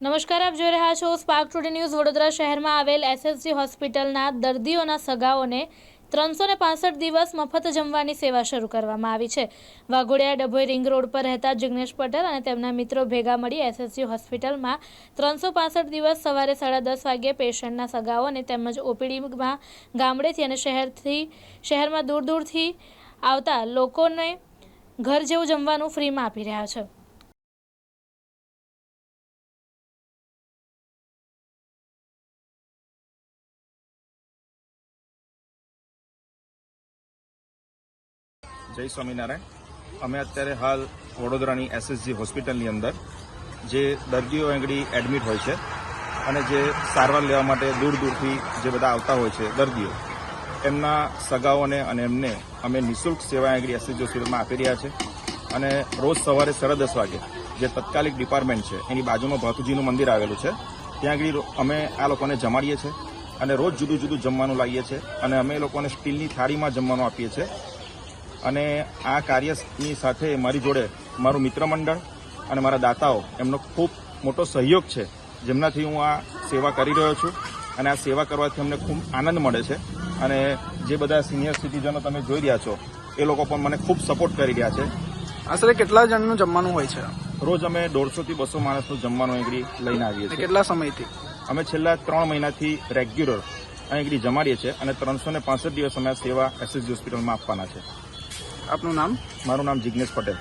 નમસ્કાર, આપ જોઈ રહ્યા છો સ્પાર્ક ટુડે ન્યૂઝ વડોદરા શહેરમાં આવેલ એસએસજી હોસ્પિટલના દર્દીઓના સગાઓને ત્રણસો ને પાસઠ દિવસ મફત જમવાની સેવા શરૂ કરવામાં આવી છે. વાઘોડિયા ડભોઈ રિંગ રોડ પર રહેતા જિગ્નેશ પટેલ અને તેમના મિત્રો ભેગા મળી એસએસજી હોસ્પિટલમાં ત્રણસો પાસઠ દિવસ સવારે સાડા દસ વાગ્યે પેશન્ટના સગાઓને તેમજ ઓપીડીમાં ગામડેથી અને શહેરથી, શહેરમાં દૂર દૂરથી આવતા લોકોને ઘર જેવું જમવાનું ફ્રીમાં આપી રહ્યા છે. જય સ્વામિનારાયણ. અમે અત્યારે હાલ વડોદરાની એસએસજી હોસ્પિટલની અંદર, જે દર્દીઓ આંગળી એડમિટ હોય છે અને જે સારવાર લેવા માટે દૂર દૂરથી જે બધા આવતા હોય છે દર્દીઓ, એમના સગાઓને અને એમને અમે નિઃશુલ્ક સેવા આંગળી એસએસજી હોસ્પિટલમાં આપી રહ્યા છે. અને રોજ સવારે સાડા દસ વાગે જે તત્કાલિક ડિપાર્ટમેન્ટ છે, એની બાજુમાં ભાતુજીનું મંદિર આવેલું છે, ત્યાં આગળ અમે આ લોકોને જમાડીએ છીએ અને રોજ જુદું જુદું જમવાનું લાવીએ છીએ અને અમે લોકોને સ્ટીલની થાળીમાં જમવાનું આપીએ છીએ અને આ કાર્યની સાથે મારી જોડે મારું મિત્ર મંડળ અને મારા દાતાઓ એમનો ખૂબ મોટો સહયોગ છે જેમનાથી હું આ સેવા કરી રહ્યો છું અને આ સેવા કરવાથી અમને ખૂબ આનંદ મળે છે. અને જે બધા સિનિયર સિટીઝનો તમે જોઈ રહ્યા છો એ લોકો પણ મને ખૂબ સપોર્ટ કરી રહ્યા છે. આશરે કેટલા જણનું જમવાનું હોય છે? રોજ અમે દોઢસોથી બસો માણસનું જમવાનું અહીંથી લઈને આવીએ છીએ. કેટલા સમયથી? અમે છેલ્લા ત્રણ મહિનાથી રેગ્યુલર અહીંથી જમાડીએ છીએ અને ત્રણસો ને પાંસઠ દિવસ અમે આ સેવા એસએસજી હોસ્પિટલમાં આપવાના છે. આપનું નામ? મારું નામ જિજ્ઞેશ પટેલ.